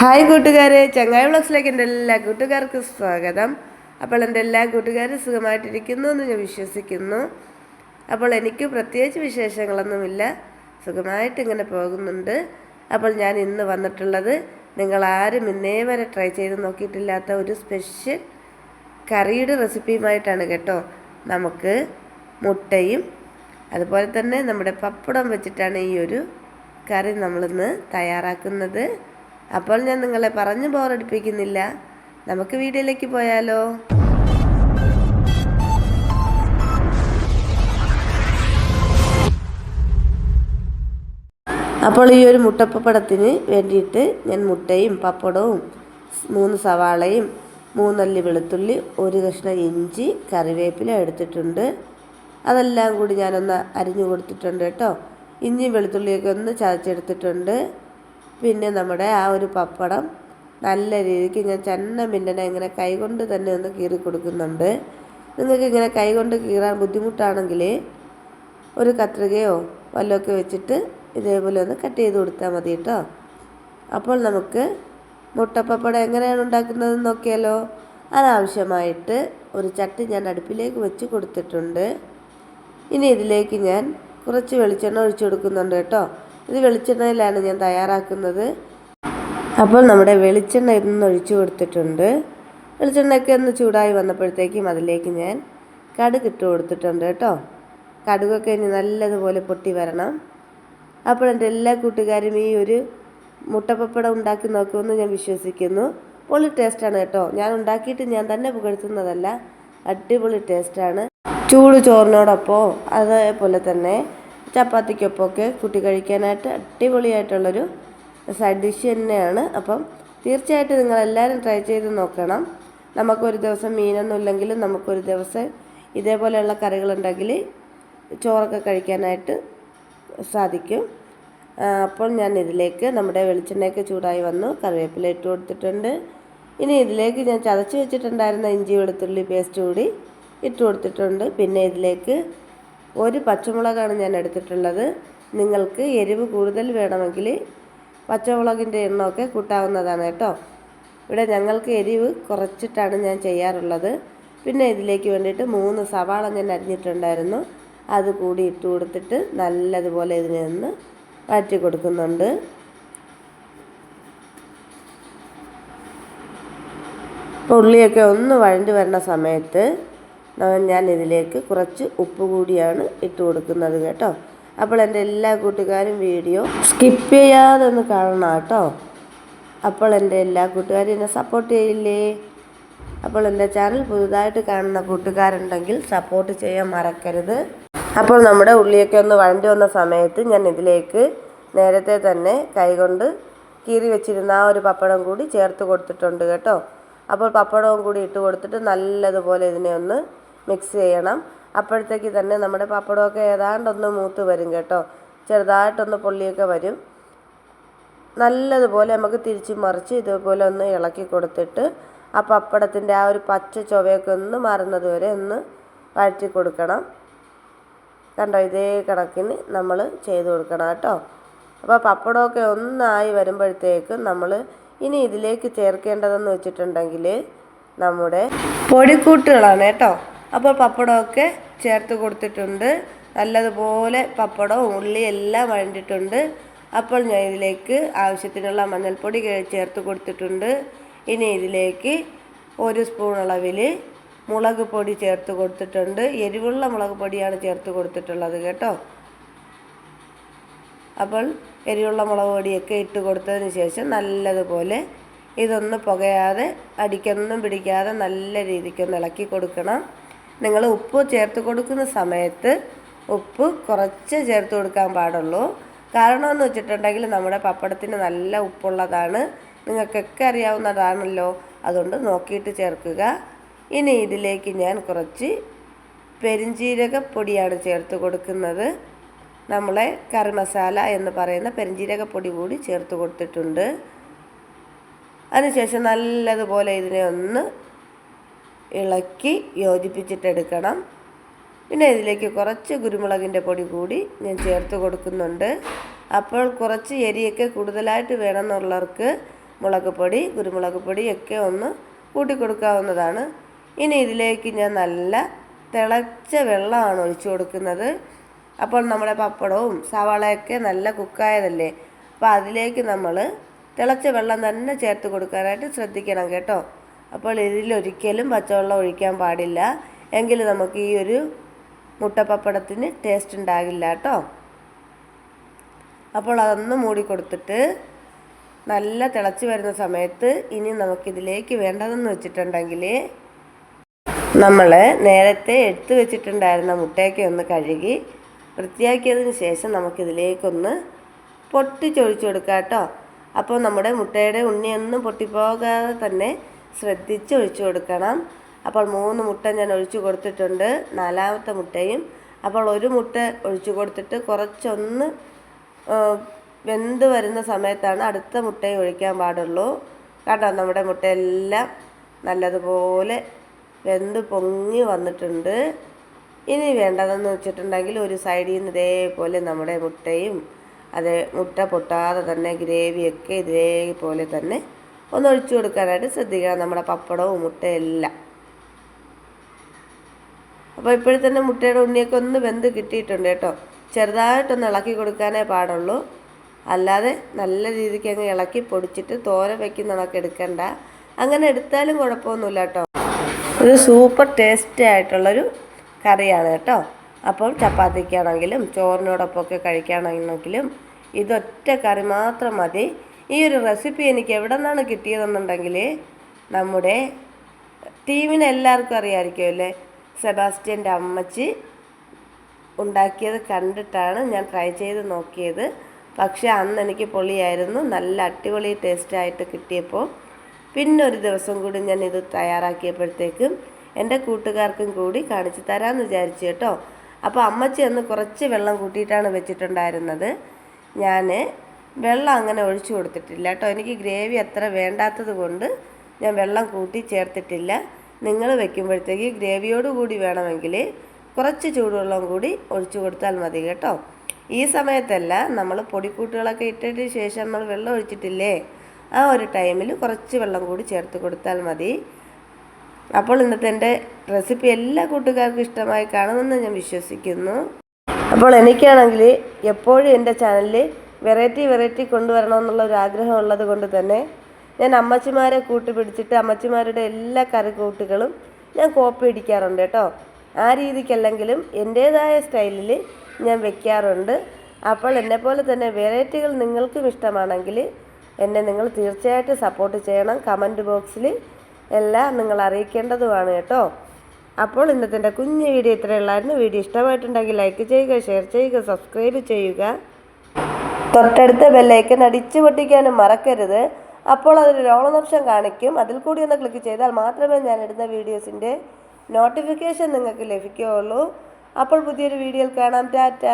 Hi കൂട്ടുകാരെ ചങ്ങായി വ്ളോഗ്സിലേക്ക് എന്റെ എല്ലാ കൂട്ടുകാർക്കും സ്വാഗതം. അപ്പോൾ എന്റെ എല്ലാ കൂട്ടുകാരും സുഖമായിട്ടിരിക്കുന്നു എന്ന് ഞാൻ വിശ്വസിക്കുന്നു. അപ്പോൾ എനിക്ക് പ്രത്യേകിച്ച് വിശേഷങ്ങളൊന്നുമില്ല. സുഖമായിട്ട് ഇങ്ങനെ പോകുന്നുണ്ട്. അപ്പോൾ ഞാൻ ഇന്ന് വന്നിട്ടുള്ളത് നിങ്ങൾ ആരും ഇന്നേ വരെ ട്രൈ ചെയ്ത് നോക്കിയിട്ടില്ലാത്ത ഒരു സ്പെഷ്യൽ കറിയുടെ റെസിപ്പിയുമായിട്ടാണ് കേട്ടോ. നമുക്ക് മുട്ടയും അതുപോലെ തന്നെ നമ്മുടെ പപ്പടം വെച്ചിട്ടാണ് ഈ ഒരു കറി നമ്മളിന്ന് തയ്യാറാക്കുന്നത്. അപ്പോൾ ഞാൻ നിങ്ങളെ പറഞ്ഞു ബോറടിപ്പിക്കുന്നില്ല. നമുക്ക് വീഡിയോയിലേക്ക് പോയാലോ? അപ്പോൾ ഈ ഒരു മുട്ടപ്പപ്പടത്തിന് വേണ്ടിയിട്ട് ഞാൻ മുട്ടയും പപ്പടവും മൂന്ന് സവാളയും മൂന്നല്ലി വെളുത്തുള്ളി ഒരു കഷ്ണം ഇഞ്ചി കറിവേപ്പില എടുത്തിട്ടുണ്ട്. അതെല്ലാം കൂടി ഞാനൊന്ന് അരിഞ്ഞു കൊടുത്തിട്ടുണ്ട് കേട്ടോ. ഇഞ്ചി വെളുത്തുള്ളിയൊക്കെ ഒന്ന് ചതച്ചെടുത്തിട്ടുണ്ട്. പിന്നെ നമ്മുടെ ആ ഒരു പപ്പടം നല്ല രീതിക്ക് ഞാൻ ചെന്ന മിന്നനെ ഇങ്ങനെ കൈകൊണ്ട് തന്നെ ഒന്ന് കീറി കൊടുക്കുന്നുണ്ട്. നിങ്ങൾക്ക് ഇങ്ങനെ കൈകൊണ്ട് കീറാൻ ബുദ്ധിമുട്ടാണെങ്കിൽ ഒരു കത്രികയോ വല്ലതൊക്കെ വെച്ചിട്ട് ഇതേപോലെ ഒന്ന് കട്ട് ചെയ്ത് കൊടുത്താൽ മതി കേട്ടോ. അപ്പോൾ നമുക്ക് മുട്ടപ്പപ്പടം എങ്ങനെയാണ് ഉണ്ടാക്കുന്നതെന്ന് നോക്കിയാലോ. അനാവശ്യമായിട്ട് ഒരു ചട്ടി ഞാൻ അടുപ്പിലേക്ക് വെച്ച് കൊടുത്തിട്ടുണ്ട്. ഇനി ഇതിലേക്ക് ഞാൻ കുറച്ച് വെളിച്ചെണ്ണ ഒഴിച്ചു കൊടുക്കുന്നുണ്ട് കേട്ടോ. ഇത് വെളിച്ചെണ്ണയിലാണ് ഞാൻ തയ്യാറാക്കുന്നത്. അപ്പോൾ നമ്മുടെ വെളിച്ചെണ്ണ ഇന്ന് ഒഴിച്ചു കൊടുത്തിട്ടുണ്ട്. വെളിച്ചെണ്ണയൊക്കെ ഒന്ന് ചൂടായി വന്നപ്പോഴത്തേക്കും അതിലേക്ക് ഞാൻ കടുക് ഇട്ട് കൊടുത്തിട്ടുണ്ട് കേട്ടോ. കടുകൊക്കെ ഇനി നല്ലതുപോലെ പൊട്ടി വരണം. അപ്പോൾ എന്റെ എല്ലാ കൂട്ടുകാരും ഈ ഒരു മുട്ടപ്പപ്പടം ഉണ്ടാക്കി നോക്കുമെന്ന് ഞാൻ വിശ്വസിക്കുന്നു. പൊളി ടേസ്റ്റാണ് കേട്ടോ. ഞാൻ ഉണ്ടാക്കിയിട്ട് ഞാൻ തന്നെ പുകഴ്ത്തുന്നതല്ല. അടിപൊളി ടേസ്റ്റാണ്. ചൂട് ചോറിനോടൊപ്പം അതേപോലെ തന്നെ ചപ്പാത്തിക്കൊപ്പമൊക്കെ കുട്ടി കഴിക്കാനായിട്ട് അടിപൊളിയായിട്ടുള്ളൊരു സൈഡ് ഡിഷ് തന്നെയാണ്. അപ്പം തീർച്ചയായിട്ടും നിങ്ങളെല്ലാവരും ട്രൈ ചെയ്ത് നോക്കണം. നമുക്കൊരു ദിവസം മീനൊന്നും ഇല്ലെങ്കിലും നമുക്കൊരു ദിവസം ഇതേപോലെയുള്ള കറികളുണ്ടെങ്കിൽ ചോറൊക്കെ കഴിക്കാനായിട്ട് സാധിക്കും. അപ്പോൾ ഞാൻ ഇതിലേക്ക് നമ്മുടെ വെളിച്ചെണ്ണയൊക്കെ ചൂടായി വന്നു. കറിവേപ്പില ഇട്ട് കൊടുത്തിട്ടുണ്ട്. ഇനി ഇതിലേക്ക് ഞാൻ ചതച്ച് വെച്ചിട്ടുണ്ടായിരുന്ന ഇഞ്ചി വെളുത്തുള്ളി പേസ്റ്റ് കൂടി ഇട്ട് കൊടുത്തിട്ടുണ്ട്. പിന്നെ ഇതിലേക്ക് ഒരു പച്ചമുളകാണ് ഞാൻ എടുത്തിട്ടുള്ളത്. നിങ്ങൾക്ക് എരിവ് കൂടുതൽ വേണമെങ്കിൽ പച്ചമുളകിന്റെ എണ്ണമൊക്കെ കൂട്ടാവുന്നതാണ് കേട്ടോ. ഇവിടെ ഞങ്ങൾക്ക് എരിവ് കുറച്ചിട്ടാണ് ഞാൻ ചെയ്യാറുള്ളത്. പിന്നെ ഇതിലേക്ക് വേണ്ടിയിട്ട് മൂന്ന് സവാള ഞാൻ അരിഞ്ഞിട്ടുണ്ടായിരുന്നു. അത് കൂടി ഇട്ട് കൊടുത്തിട്ട് നല്ലതുപോലെ ഇതിനെ ഒന്ന് വഴറ്റി കൊടുക്കുന്നുണ്ട്. ഉള്ളിയൊക്കെ ഒന്ന് വഴണ്ടി വരുന്ന സമയത്ത് ഞാൻ ഇതിലേക്ക് കുറച്ച് ഉപ്പ് കൂടിയാണ് ഇട്ട് കൊടുക്കുന്നത് കേട്ടോ. അപ്പോൾ എന്റെ എല്ലാ കൂട്ടുകാരും വീഡിയോ സ്കിപ്പ് ചെയ്യാതെ ഒന്ന് കാണണം കേട്ടോ. അപ്പോൾ എന്റെ എല്ലാ കൂട്ടുകാരും എന്നെ സപ്പോർട്ട് ചെയ്യില്ലേ? അപ്പോൾ എന്റെ ചാനൽ പുതുതായിട്ട് കാണുന്ന കൂട്ടുകാരുണ്ടെങ്കിൽ സപ്പോർട്ട് ചെയ്യാൻ മറക്കരുത്. അപ്പോൾ നമ്മുടെ ഉള്ളിയൊക്കെ ഒന്ന് വഴണ്ടി വന്ന സമയത്ത് ഞാൻ ഇതിലേക്ക് നേരത്തെ തന്നെ കൈകൊണ്ട് കീറി വെച്ചിരുന്ന ആ ഒരു പപ്പടം കൂടി ചേർത്ത് കൊടുത്തിട്ടുണ്ട് കേട്ടോ. അപ്പോൾ പപ്പടവും കൂടി ഇട്ട് കൊടുത്തിട്ട് നല്ലതുപോലെ ഇതിനെ ഒന്ന് മിക്സ് ചെയ്യണം. അപ്പോഴത്തേക്ക് തന്നെ നമ്മുടെ പപ്പടമൊക്കെ ഏതാണ്ടൊന്ന് മൂത്ത് വരും കേട്ടോ. ചെറുതായിട്ടൊന്ന് പൊള്ളിയൊക്കെ വരും. നല്ലതുപോലെ നമുക്ക് തിരിച്ച് മറിച്ച് ഇതുപോലെ ഒന്ന് ഇളക്കി കൊടുത്തിട്ട് ആ പപ്പടത്തിന്റെ ആ ഒരു പച്ച ചുവയൊക്കെ ഒന്ന് മാറുന്നത് വരെ ഒന്ന് വഴറ്റി കൊടുക്കണം. കണ്ടോ ഇതേ കണക്കിന് നമ്മൾ ചെയ്ത് കൊടുക്കണം കേട്ടോ. അപ്പോൾ പപ്പടമൊക്കെ ഒന്നായി വരുമ്പോഴത്തേക്ക് നമ്മൾ ഇനി ഇതിലേക്ക് ചേർക്കേണ്ടതെന്ന് വെച്ചിട്ടുണ്ടെങ്കിൽ നമ്മുടെ പൊടിക്കൂട്ടുകളാണ് കേട്ടോ. അപ്പോൾ പപ്പടമൊക്കെ ചേർത്ത് കൊടുത്തിട്ടുണ്ട്. നല്ലതുപോലെ പപ്പടവും ഉള്ളി എല്ലാം വഴണ്ടിട്ടുണ്ട് അപ്പോൾ ഞാൻ ഇതിലേക്ക് ആവശ്യത്തിനുള്ള മഞ്ഞൾപ്പൊടി ചേർത്ത് കൊടുത്തിട്ടുണ്ട്. ഇനി ഇതിലേക്ക് ഒരു സ്പൂൺ അളവിൽ മുളക് പൊടി ചേർത്ത് കൊടുത്തിട്ടുണ്ട്. എരിവുള്ള മുളക് പൊടിയാണ് ചേർത്ത് കൊടുത്തിട്ടുള്ളത് കേട്ടോ. അപ്പോൾ എരിവുള്ള മുളക് പൊടിയൊക്കെ ഇട്ട് കൊടുത്തതിന് ശേഷം നല്ലതുപോലെ ഇതൊന്ന് പുകയാതെ അടിക്കൊന്നും പിടിക്കാതെ നല്ല രീതിക്കൊന്ന് ഇളക്കി കൊടുക്കണം. നിങ്ങൾ ഉപ്പ് ചേർത്ത് കൊടുക്കുന്ന സമയത്ത് ഉപ്പ് കുറച്ച് ചേർത്ത് കൊടുക്കാൻ പാടുള്ളൂ. കാരണം എന്ന് വെച്ചിട്ടുണ്ടെങ്കിൽ നമ്മുടെ പപ്പടത്തിന് നല്ല ഉപ്പുള്ളതാണ്. നിങ്ങൾക്കൊക്കെ അറിയാവുന്നതാണല്ലോ. അതുകൊണ്ട് നോക്കിയിട്ട് ചേർക്കുക. ഇനി ഇതിലേക്ക് ഞാൻ കുറച്ച് പെരിഞ്ജീരകപ്പൊടിയാണ് ചേർത്ത് കൊടുക്കുന്നത്. നമ്മളെ കറി മസാല എന്ന് പറയുന്ന പെരിഞ്ജീരകപ്പൊടി കൂടി ചേർത്ത് കൊടുത്തിട്ടുണ്ട്. അതിനുശേഷം നല്ലതുപോലെ ഇതിനെ ഒന്ന് ഇളക്കി യോജിപ്പിച്ചിട്ടെടുക്കണം. പിന്നെ ഇതിലേക്ക് കുറച്ച് കുരുമുളകിന്റെ പൊടി കൂടി ഞാൻ ചേർത്ത് കൊടുക്കുന്നുണ്ട്. അപ്പോൾ കുറച്ച് എരിയൊക്കെ കൂടുതലായിട്ട് വേണമെന്നുള്ളവർക്ക് മുളക് പൊടി കുരുമുളക് പൊടിയൊക്കെ ഒന്ന് കൂട്ടി കൊടുക്കാവുന്നതാണ്. ഇനി ഇതിലേക്ക് ഞാൻ നല്ല തിളച്ച വെള്ളമാണ് ഒഴിച്ചു കൊടുക്കുന്നത്. അപ്പോൾ നമ്മുടെ പപ്പടവും സവാളയൊക്കെ നല്ല കുക്കായതല്ലേ? അപ്പോൾ അതിലേക്ക് നമ്മൾ തിളച്ച വെള്ളം തന്നെ ചേർത്ത് കൊടുക്കാനായിട്ട് ശ്രദ്ധിക്കണം കേട്ടോ. അപ്പോൾ ഇതിലൊരിക്കലും പച്ചവെള്ളം ഒഴിക്കാൻ പാടില്ല. എങ്കിൽ നമുക്ക് ഈ ഒരു മുട്ടപ്പപ്പടത്തിന് ടേസ്റ്റ് ഉണ്ടാകില്ല കേട്ടോ. അപ്പോൾ അതൊന്ന് മൂടി കൊടുത്തിട്ട് നല്ല തിളച്ച് വരുന്ന സമയത്ത് ഇനി നമുക്കിതിലേക്ക് വേണ്ടതെന്ന് വെച്ചിട്ടുണ്ടെങ്കിൽ നമ്മൾ നേരത്തെ എടുത്തു വെച്ചിട്ടുണ്ടായിരുന്ന മുട്ടയൊക്കെ ഒന്ന് കഴുകി വൃത്തിയാക്കിയതിന് ശേഷം നമുക്കിതിലേക്കൊന്ന് പൊട്ടിച്ചൊഴിച്ചു കൊടുക്കാം കേട്ടോ. അപ്പോൾ നമ്മുടെ മുട്ടയുടെ ഉണ്ണിയൊന്നും പൊട്ടിപ്പോകാതെ തന്നെ ശ്രദ്ധിച്ച് ഒഴിച്ചു കൊടുക്കണം അപ്പോൾ മൂന്ന് മുട്ട ഞാൻ ഒഴിച്ചു കൊടുത്തിട്ടുണ്ട്. നാലാമത്തെ മുട്ടയും. അപ്പോൾ ഒരു മുട്ട ഒഴിച്ചു കൊടുത്തിട്ട് കുറച്ചൊന്ന് വെന്ത് വരുന്ന സമയത്താണ് അടുത്ത മുട്ടയും ഒഴിക്കാൻ പാടുള്ളൂ. കണ്ടോ? നമ്മുടെ മുട്ടയെല്ലാം നല്ലതുപോലെ വെന്ത് പൊങ്ങി വന്നിട്ടുണ്ട്. ഇനി വേണ്ടതെന്ന് വെച്ചിട്ടുണ്ടെങ്കിൽ ഒരു സൈഡിൽ നിന്ന് ഇതേപോലെ നമ്മുടെ മുട്ടയും അതേ മുട്ട പൊട്ടാതെ തന്നെ ഗ്രേവിയൊക്കെ ഇതേപോലെ തന്നെ ഒന്ന് ഒഴിച്ചു കൊടുക്കാനായിട്ട് ശ്രദ്ധിക്കണം. നമ്മുടെ പപ്പടവും മുട്ടയെല്ലാം അപ്പോൾ ഇപ്പോഴത്തന്നെ മുട്ടയുടെ ഉണ്ണിയൊക്കെ ഒന്ന് വെന്ത് കിട്ടിയിട്ടുണ്ട് കേട്ടോ. ചെറുതായിട്ടൊന്ന് ഇളക്കി കൊടുക്കാനേ പാടുള്ളൂ. അല്ലാതെ നല്ല രീതിക്ക് അങ്ങ് ഇളക്കി പൊടിച്ചിട്ട് തോര വയ്ക്കുന്ന കണക്ക് എടുക്കണ്ട. അങ്ങനെ എടുത്താലും കുഴപ്പമൊന്നുമില്ല കേട്ടോ. ഒരു സൂപ്പർ ടേസ്റ്റി ആയിട്ടുള്ളൊരു കറിയാണ് കേട്ടോ. അപ്പോൾ ചപ്പാത്തിക്കാണെങ്കിലും ചോറിനോടൊപ്പമൊക്കെ കഴിക്കുകയാണെങ്കിലും ഇതൊറ്റ കറി മാത്രം മതി. ഈ ഒരു റെസിപ്പി എനിക്ക് എവിടെ നിന്നാണ് കിട്ടിയതെന്നുണ്ടെങ്കിൽ നമ്മുടെ ടീമിന് എല്ലാവർക്കും അറിയാമായിരിക്കുമല്ലേ സെബാസ്റ്റ്യന്റെ അമ്മച്ചി ഉണ്ടാക്കിയത് കണ്ടിട്ടാണ് ഞാൻ ട്രൈ ചെയ്ത് നോക്കിയത്. പക്ഷേ അന്ന് എനിക്ക് പൊളിയായിരുന്നു നല്ല അടിപൊളി ടേസ്റ്റായിട്ട് കിട്ടിയപ്പോൾ പിന്നെ ഒരു ദിവസം കൂടി ഞാൻ ഇത് തയ്യാറാക്കിയപ്പോഴത്തേക്കും എന്റെ കൂട്ടുകാർക്കും കൂടി കാണിച്ചു തരാമെന്ന് വിചാരിച്ചു കേട്ടോ. അപ്പോൾ അമ്മച്ചി അന്ന് കുറച്ച് വെള്ളം കൂട്ടിയിട്ടാണ് വെച്ചിട്ടുണ്ടായിരുന്നത്. ഞാൻ വെള്ളം അങ്ങനെ ഒഴിച്ചു കൊടുത്തിട്ടില്ല കേട്ടോ. എനിക്ക് ഗ്രേവി അത്ര വേണ്ടാത്തത് കൊണ്ട് ഞാൻ വെള്ളം കൂട്ടി ചേർത്തിട്ടില്ല. നിങ്ങൾ വെക്കുമ്പോഴത്തേക്ക് ഗ്രേവിയോട് കൂടി വേണമെങ്കിൽ കുറച്ച് ചൂടുവെള്ളം കൂടി ഒഴിച്ചു കൊടുത്താൽ മതി കേട്ടോ. ഈ സമയത്തല്ല നമ്മൾ പൊടിക്കൂട്ടുകളൊക്കെ ഇട്ടതിന് ശേഷം നമ്മൾ വെള്ളം ഒഴിച്ചിട്ടില്ലേ? ആ ഒരു ടൈമിൽ കുറച്ച് വെള്ളം കൂടി ചേർത്ത് കൊടുത്താൽ മതി. അപ്പോൾ ഇന്നത്തെ എന്റെ റെസിപ്പി എല്ലാ കൂട്ടുകാർക്കും ഇഷ്ടമായി കാണുമെന്ന് ഞാൻ വിശ്വസിക്കുന്നു. അപ്പോൾ എനിക്കാണെങ്കിൽ എപ്പോഴും എന്റെ ചാനലിൽ വെറൈറ്റി വെറൈറ്റി കൊണ്ടുവരണമെന്നുള്ള ഒരു ആഗ്രഹം ഉള്ളത് കൊണ്ട് തന്നെ ഞാൻ അമ്മച്ചിമാരെ കൂട്ടുപിടിച്ചിട്ട് അമ്മച്ചിമാരുടെ എല്ലാ കറിക്കൂട്ടുകളും ഞാൻ കോപ്പി അടിക്കാറുണ്ട് കേട്ടോ. ആ രീതിക്കല്ലെങ്കിലും എന്റേതായ സ്റ്റൈലിൽ ഞാൻ വെക്കാറുണ്ട്. അപ്പോൾ എന്നെപ്പോലെ തന്നെ വെറൈറ്റികൾ നിങ്ങൾക്കും ഇഷ്ടമാണെങ്കിൽ എന്നെ നിങ്ങൾ തീർച്ചയായിട്ടും സപ്പോർട്ട് ചെയ്യണം. കമന്റ് ബോക്സിൽ എല്ലാം നിങ്ങൾ അറിയിക്കേണ്ടതുമാണ് കേട്ടോ. അപ്പോൾ ഇന്നത്തെ കുഞ്ഞു വീഡിയോ ഇത്രയുള്ളായിരുന്നു വീഡിയോ ഇഷ്ടമായിട്ടുണ്ടെങ്കിൽ ലൈക്ക് ചെയ്യുക ഷെയർ ചെയ്യുക സബ്സ്ക്രൈബ് ചെയ്യുക. തൊട്ടടുത്ത ബെല്ലൈക്കൻ അടിച്ചു പൊട്ടിക്കാനും മറക്കരുത്. അപ്പോൾ അതൊരു ഓൺ ഓപ്ഷൻ കാണിക്കും. അതിൽ കൂടി ഒന്ന് ക്ലിക്ക് ചെയ്താൽ മാത്രമേ ഞാൻ ഇടുന്ന വീഡിയോസിന്റെ നോട്ടിഫിക്കേഷൻ നിങ്ങൾക്ക് ലഭിക്കുകയുള്ളൂ. അപ്പോൾ പുതിയൊരു വീഡിയോയിൽ കാണാം. ടാറ്റ.